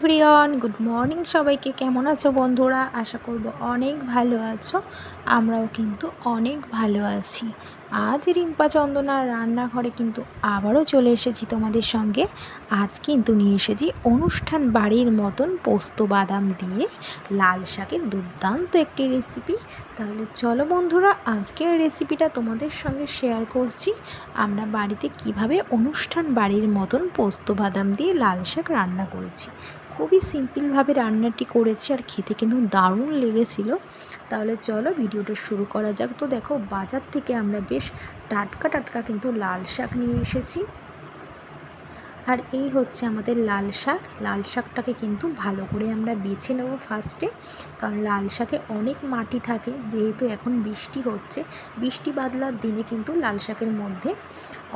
প্রিয়ন good morning সবাইকে। কেমন আছো বন্ধুরা? আশা করব অনেক ভালো আছো। আমরাও কিন্তু অনেক ভালো আছি। আজ রিম্পা চন্দনার রান্নাঘরে কিন্তু আবারও চলে এসেছি তোমাদের সঙ্গে। আজ কিন্তু নিয়ে এসেছি অনুষ্ঠান বাড়ির মতন পোস্ত বাদাম দিয়ে লাল শাকের দুর্দান্ত একটি রেসিপি তাহলে চলো বন্ধুরা, আজকের রেসিপিটা তোমাদের সঙ্গে শেয়ার করছি। আমরা বাড়িতে কীভাবে অনুষ্ঠান বাড়ির মতন পোস্ত বাদাম দিয়ে লাল শাক রান্না করেছি। খুবই সিম্পলভাবে রান্নাটি করেছি আর খেতে কিন্তু দারুণ লেগেছিল। তাহলে চলো ভিডিওটা শুরু করা যাক। তো দেখো, বাজার থেকে আমরা বেশ টাটকা টাটকা কিন্তু লাল শাক নিয়ে এসেছি। আর এই হচ্ছে আমাদের লাল শাক। লাল শাকটাকে কিন্তু ভালো করে আমরা বেছে নেব ফার্স্টে কারণ লাল শাকে অনেক মাটি থাকে, যেহেতু এখন বৃষ্টি হচ্ছে। বৃষ্টি বাদলার দিনে কিন্তু লাল শাকের মধ্যে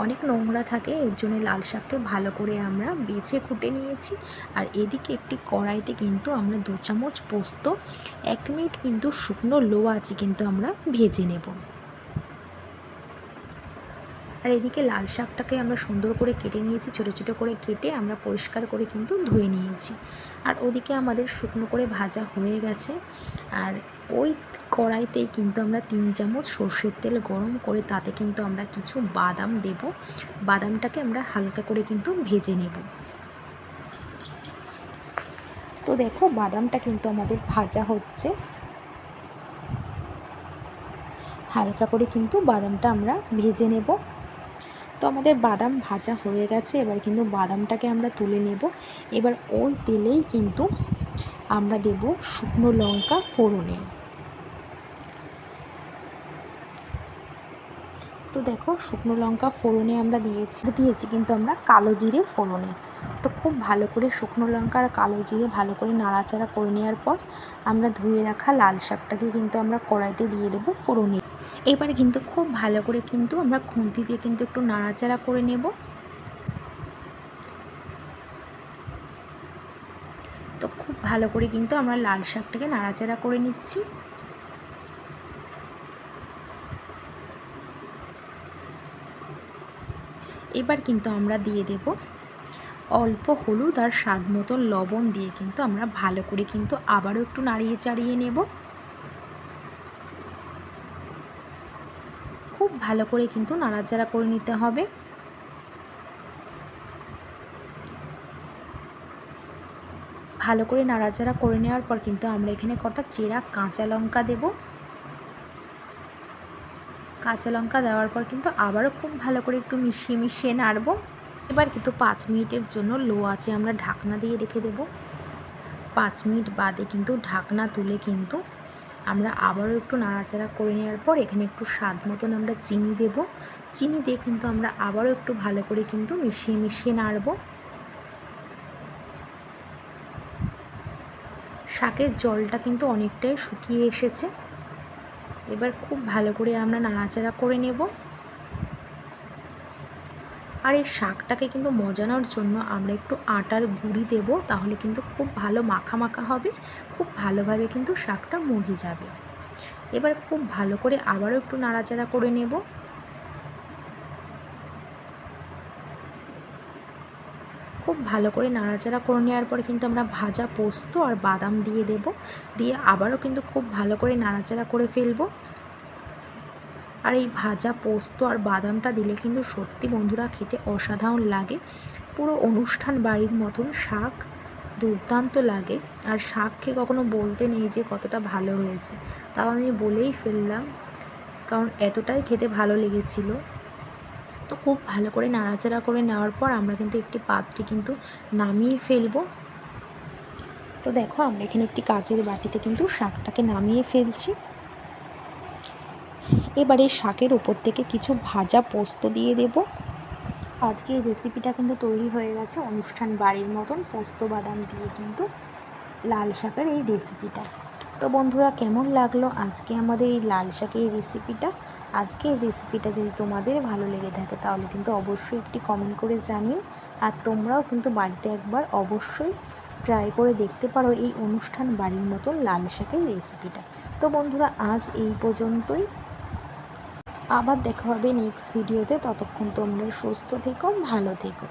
অনেক নোংরা থাকে। এর জন্য লাল শাককে ভালো করে আমরা বেছে কুটে নিয়েছি। আর এদিকে একটি কড়াইতে কিন্তু আমরা দু চামচ পোস্ত, এক মিনিট কিন্তু শুকনো লো আছে কিন্তু আমরা ভেজে নেব। আর এদিকে লাল শাকটাকে আমরা সুন্দর করে কেটে নিয়েছি, ছোটো ছোটো করে কেটে আমরা পরিষ্কার করে কিন্তু ধুয়ে নিয়েছি। আর ওদিকে আমাদের শুকনো করে ভাজা হয়ে গেছে। আর ওই কড়াইতেই কিন্তু আমরা তিন চামচ সর্ষের তেল গরম করে তাতে কিন্তু আমরা কিছু বাদাম দেব। বাদামটাকে আমরা হালকা করে কিন্তু ভেজে নেব। তো দেখো, বাদামটা কিন্তু আমাদের ভাজা হচ্ছে। হালকা করে কিন্তু বাদামটা আমরা ভেজে নেব। তো আমাদের বাদাম ভাজা হয়ে গেছে। এবার কিন্তু বাদামটাকে আমরা তুলে নেব। এবার ওই তেলেই কিন্তু আমরা দেব শুকনো লঙ্কা ফোড়নে। তো দেখো, শুকনো লঙ্কা ফোড়নে আমরা দিয়েছি। দিয়েছি কিন্তু আমরা কালো জিরে ফোড়নে। তো খুব ভালো করে শুকনো লঙ্কা আর কালো জিরে ভালো করে নাড়াচাড়া করে নেওয়ার পর আমরা ধুয়ে রাখা লাল শাকটাকে কিন্তু আমরা কড়াইতে দিয়ে দেবো ফোড়নে। এবার কিন্তু খুব ভালো করে কিন্তু আমরা খুন্তি দিয়ে কিন্তু একটু নাড়াচাড়া করে নেব। তো খুব ভালো করে কিন্তু আমরা লাল শাকটাকে নাড়াচাড়া করে নিচ্ছি। এবার কিন্তু আমরা দিয়ে দেব অল্প হলুদ আর স্বাদ মতো লবণ দিয়ে কিন্তু আমরা ভালো করে কিন্তু আবারও একটু নাড়িয়ে চাড়িয়ে নেব খুব ভালো করে কিন্তু নাড়াচাড়া করে নিতে হবে। ভালো করে নাড়াচাড়া করে নেওয়ার পর কিন্তু আমরা এখানে কটা চেরা কাঁচা লঙ্কা দেব। কাঁচা লঙ্কা দেওয়ার পর কিন্তু আবারও খুব ভালো করে একটু মিশিয়ে মিশিয়ে নাড়ব। এবার কিন্তু পাঁচ মিনিটের জন্য লো আছে আমরা ঢাকনা দিয়ে রেখে দেব। পাঁচ মিনিট বাদে কিন্তু ঢাকনা তুলে কিন্তু আমরা আবারও একটু নাড়াচাড়া করে নেওয়ার পর এখানে একটু স্বাদ মতন আমরা চিনি দেব। চিনি দিয়ে কিন্তু আমরা আবারও একটু ভালো করে কিন্তু মিশিয়ে মিশিয়ে নাড়ব। শাকের জলটা কিন্তু অনেকটাই শুকিয়ে এসেছে। এবার খুব ভালো করে আমরা নাড়াচাড়া করে নেব। আর এই শাকটাকে কিন্তু মজানোর জন্য আমরা একটু আটার গুঁড়ি দেব, তাহলে কিন্তু খুব ভালো মাখা মাখা হবে, খুব ভালোভাবে কিন্তু শাকটা মজে যাবে। এবার খুব ভালো করে আবারও একটু নাড়াচাড়া করে নেব। খুব ভালো করে নাড়াচাড়া করে নেওয়ার পরে কিন্তু আমরা ভাজা পোস্ত আর বাদাম দিয়ে দেব, দিয়ে আবারও কিন্তু খুব ভালো করে নাড়াচাড়া করে ফেলব। আর এই ভাজা পোস্ত আর বাদামটা দিলে কিন্তু সত্যি বন্ধুরা খেতে অসাধারণ লাগে। পুরো অনুষ্ঠান বাড়ির মতন শাক দুর্দান্ত লাগে। আর শাক খেয়ে কখনো বলতে নেই যে কতটা ভালো হয়েছে। তাও আমি বলেই ফেললাম, কারণ এতটাই খেতে ভালো লেগেছিল। তো খুব ভালো করে নাড়াচাড়া করে নেওয়ার পর আমরা কিন্তু একটি পাত্রে কিন্তু নামিয়ে ফেলব। তো দেখো আমরা এখানে একটি কাচের বাটিতে কিন্তু শাকটাকে নামিয়ে ফেলছি। এবারে শাকের ওপর থেকে কিছু ভাজা পোস্ত দিয়ে দেব। আজকে এই রেসিপিটা কিন্তু তৈরি হয়ে গেছে অনুষ্ঠান বাড়ির মতন, পোস্ত বাদাম দিয়ে কিন্তু লাল শাকের এই রেসিপিটা তো বন্ধুরা, কেমন লাগল আজকে আমাদের এই লাল শাকের এই রেসিপিটা আজকে এই রেসিপিটা যদি তোমাদের ভালো লেগে থাকে তাহলে কিন্তু অবশ্যই একটি কমেন্ট করে জানিও। আর তোমরাও কিন্তু বাড়িতে একবার অবশ্যই ট্রাই করে দেখতে পারো এই অনুষ্ঠান বাড়ির মতন লাল শাকের রেসিপিটা তো বন্ধুরা, আজ এই পর্যন্তই। আবার দেখা হবে নেক্সট ভিডিওতে ততক্ষণ তোমরা সুস্থ থেকো ভালো থেকো।